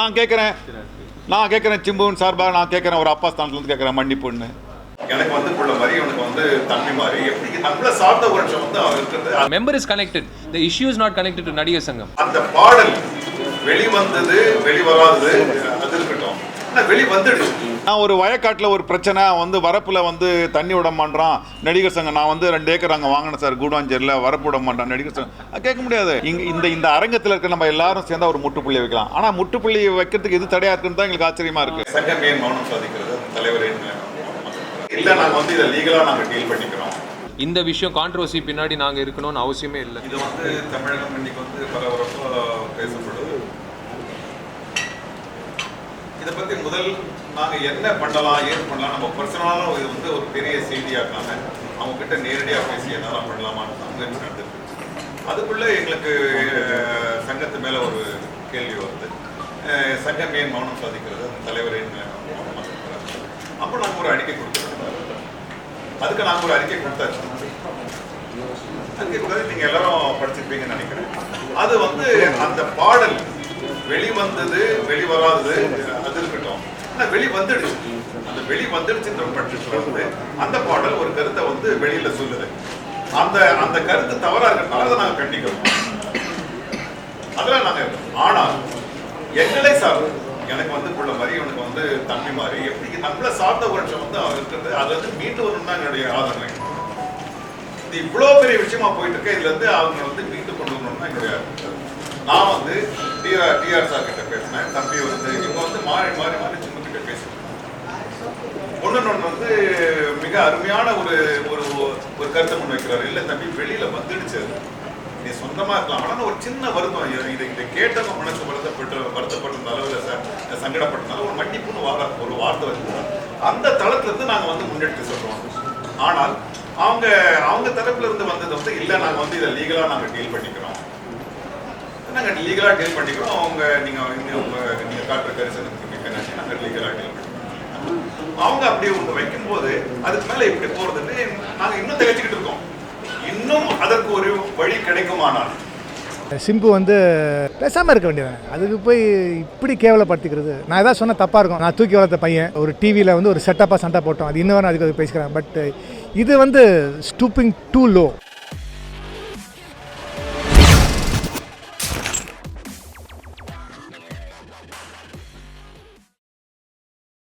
நான் கேட்குறேன் நான் கேட்குறேன் சிம்புவின் சார்பாக நான் கேட்குறேன் ஒரு அப்பா ஸ்தானத்துலேருந்து கேட்குறேன் மன்னிப்புன்னு எனக்கு வந்து புள்ள மாதிரி அவனுக்கு வந்து தம்பி மாதிரி எப்படி நம்மள சார்ந்த வந்து அவன் இருக்கிறது. Connected. The issue is not connected to நடிகர் சங்கம். அந்த பாடல் வெளிவந்தது வெளிவராதது நான் ஒரு வயக்காட்டில் ஒரு பிரச்சனை வந்து வரப்புல வந்து தண்ணி விட மாட்டான் நடிகர் சங்கம் நான் வந்து ரெண்டு ஏக்கர் அங்கே வாங்கினேன் சார் கூடாஞ்சேரியில் வரப்பு விட மாட்டான் நடிகர் சங்கம். கேட்க முடியாது. இங்க இந்த இந்த அரங்கத்தில் இருக்க நம்ம எல்லாரும் சேர்ந்தா ஒரு முட்டுப்புள்ளி வைக்கலாம். ஆனா முட்டுப்புள்ளி வைக்கிறதுக்கு எது தடையா இருக்குன்னு தான் எங்களுக்கு ஆச்சரியமா இருக்கு. சங்கமே மௌனம் சாதிக்கிறது? தலைவரே இல்ல நாங்க வந்து இதை லீகலா நாங்க டீல் பண்ணிக்கிறோம். இந்த விஷயம் கான்ட்ரவர்சி பின்னாடி நாங்க இருக்கணும்னு அவசியமே இல்லை. இது வந்து தமிழகம் இன்னைக்கு வந்து பரபரப்பா முதல் நாங்கள் என்ன பண்ணலாம் ஏது பண்ணலாம் நம்ம பர்சனலாக இது வந்து ஒரு பெரிய செய்தியாக்காம அவங்க கிட்ட நேரடியாக பேசி என்னெல்லாம் பண்ணலாமான்னு அங்கே முயற்சி நடந்துருக்கு? அதுக்குள்ளே எங்களுக்கு சங்கத்து மேலே ஒரு கேள்வி வருது. சங்கம் ஏன் மௌனம் சாதிக்கிறது? அந்த தலைவர் ஏன் மௌனமா இருக்கிறாரு அப்போ நாங்கள் ஒரு அறிக்கை கொடுத்துருக்கோம். அதுக்கு நாங்கள் ஒரு அறிக்கை கொடுத்தாச்சு. அறிக்கை கொடுத்தது நீங்கள் எல்லாரும் படிச்சிருப்பீங்கன்னு நினைக்கிறேன். அது வந்து அந்த பாடல் வெளிவந்தது வெளிவராதது அது இருக்கட்டும். ஆனா வெளி வந்துடுச்சு அந்த வெளி வந்துடுச்சுன்ற பட்சத்துல வந்து அந்த பாடல் ஒரு கருத்தை வந்து வெளியில சொல்லுது. அந்த அந்த கருத்து தவறா இருக்கிறதுனால அதை நாங்க கண்டிக்கிறோம். அதெல்லாம் நாங்க இருக்கோம். ஆனால் எங்களை சார்ந்து எனக்கு வந்து உள்ள மாதிரி எனக்கு வந்து தம்பி மாதிரி எப்படி நம்மள சார்ந்த வருஷம் வந்து அவன் இருக்கிறது அது வந்து மீண்டு வரணும் தான் என்னுடைய ஆதரவு. இது இவ்வளோ பெரிய விஷயமா போயிட்டு இருக்கு. இதுல இருந்து அவங்க வந்து மீண்டு கொண்டு வரணும்னு தான் என்னுடைய நான் வந்து டிஆர் டிஆர் சார் கிட்ட பேசினேன். தம்பி வந்து இவங்க வந்து மாறி மாறி மாறி சின்ன கிட்ட பேசுறேன் ஒன்று ஒன்று வந்து மிக அருமையான ஒரு ஒரு ஒரு கருத்தை முன் வைக்கிறாரு. இல்லை தம்பி வெளியில வந்துடுச்சு நீ சொந்தமா இருக்கலாம். ஆனால் ஒரு சின்ன வருத்தம். இதை இதை கேட்டவங்க மனசு வருத்தப்பட்டு வருத்தப்பட்டிருந்த அளவில் சார் சங்கடப்பட்டிருந்தாலும் ஒரு மன்னிப்புன்னு வார ஒரு வார்த்தை வந்து அந்த தளத்துல இருந்து நாங்க வந்து முன்னெடுத்து சொல்றோம் ஆனால் அவங்க அவங்க தரப்புல இருந்து வந்தது வந்து இல்ல நாங்க வந்து இதை லீகலா நாங்க டீல் பண்ணிக்கிறோம். நாங்கள் லீகலாக டீல் பண்ணிக்கிறோம். அவங்க நீங்கள் இங்க உங்க நீங்க காட்டுற கரிசனத்துக்கு மிக்க நன்றி நாங்க லீகலா டீல் பண்ணிக்கிறோம். அவங்க அப்படி ஒன்று வைக்கும்போது அதுக்கு மேலே இப்படி போகிறதுன்னு நாங்கள் இன்னும் திகச்சுக்கிட்டு இருக்கோம். இன்னும் அதற்கு ஒரு வழி கிடைக்குமானால். சிம்பு வந்து பேசாமல் இருக்க வேண்டியதானே அதுக்கு போய் இப்படி கேவலப்படுத்திக்கிறது. நான் எதாவது சொன்னால் தப்பாக இருக்கும். நான் தூக்கி வளர்த்த பையன். ஒரு டிவியில் வந்து ஒரு செட்டப்பாக சண்டை போட்டோம். அது இன்னும் அதுக்கு பேசிக்கிறேன் பட் இது வந்து ஸ்டூப்பிங் டூ லோ